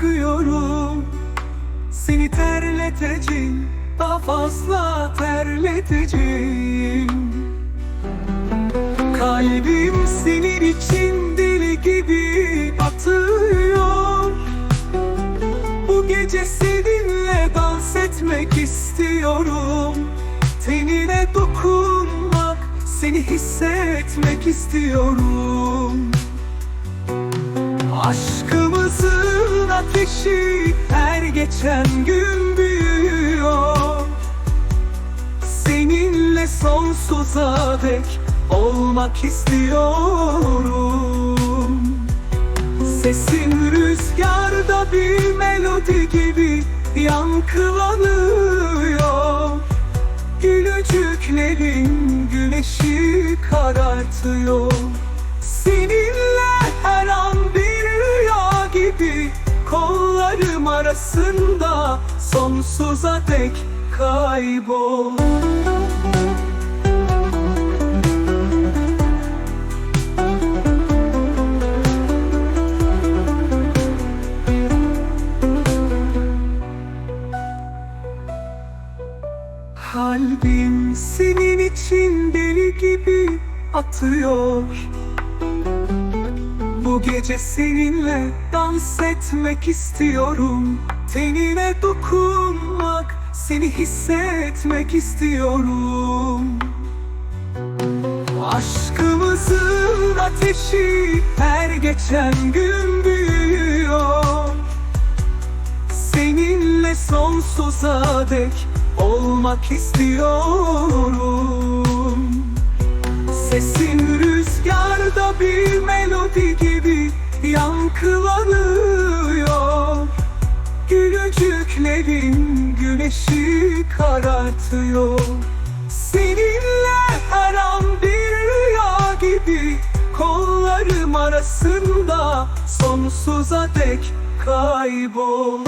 korkuyorum. Seni terleteceğim. Daha fazla terleteceğim. Kalbim senin için deli gibi atıyor Bu gece seninle dans etmek istiyorum. Tenine dokunmak, seni hissetmek istiyorum. Aşkımızın ateşi her geçen gün büyüyor. Seninle sonsuza dek olmak istiyorum. Sesin rüzgarda bir melodi gibi yankılanıyor. Gülücüklerin güneşi karartıyor Kollarım arasında sonsuza dek kaybol. Kalbim senin için deli gibi atıyor. Bu gece seninle dans etmek istiyorum. Tenine dokunmak, seni hissetmek istiyorum. Aşkımızın ateşi her geçen gün büyüyor. Seninle sonsuza dek olmak istiyorum. Sesin rüzgarda bir melodi gibi Gülücüklerin güneşi karartıyor. Seninle her an bir rüya gibi Kollarım arasında sonsuza dek kaybol